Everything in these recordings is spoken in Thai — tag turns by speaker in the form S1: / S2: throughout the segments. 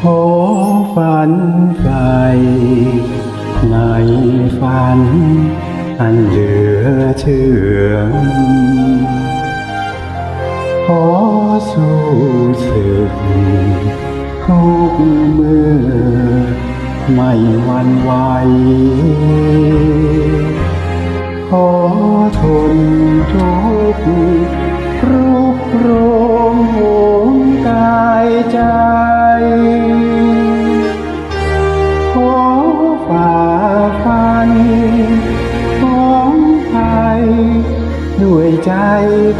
S1: ขอฝันไกลในฝัน อันเหลือเชื่อขอสู้ศึกทุกเมื่อ ไม่หวันไหวขอทนทุกข์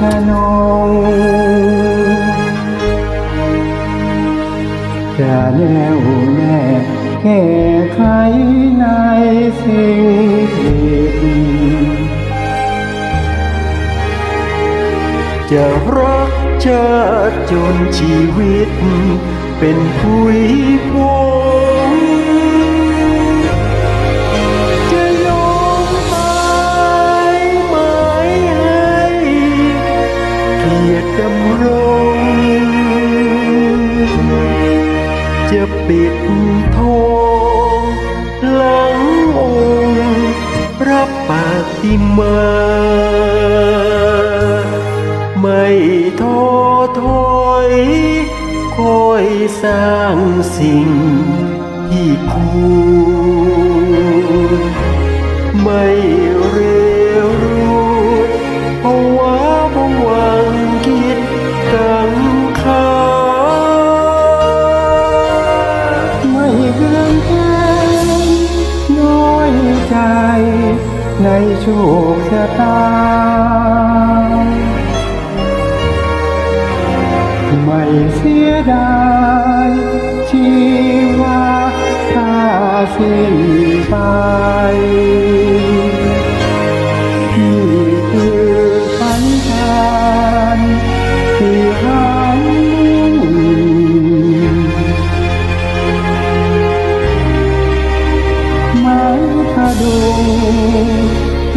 S1: ทนงจะแน่วแน่แก้ไขในสิ่งผิดจะรักชาติจนชีวิต เป็นผุยพวง เกียรติดำรงจะปิดทองหลังองค์พระปฏิมา ไม่ท้อถอยคอยสร้างสิ่งที่ค ใจในโชคชะตา ไม่เสียดายชีวาถ้าสิ้นไป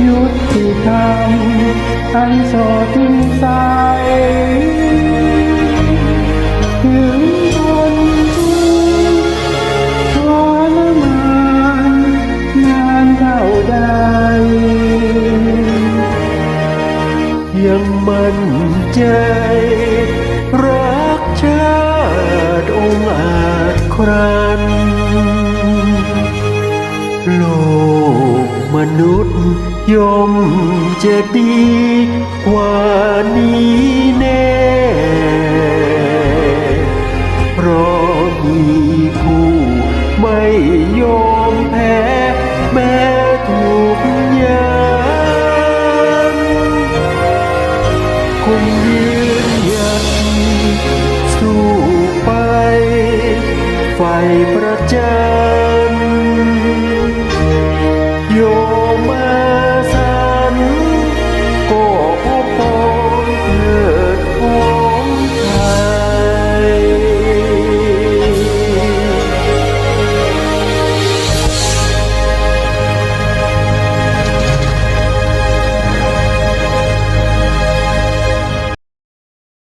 S1: ยุติธรรมอันสดใสถึงคนทุกข์ทรมานนานเท่าใดยังมั่นใจรักชาติองอาจครันโลก มนุษย์ย่อมจะดีกว่านี้แน่เพราะมีผู้ไม่ยอมแพ้แม้ถูกยันคงยืนหยัดสู้ไปไฟประจัน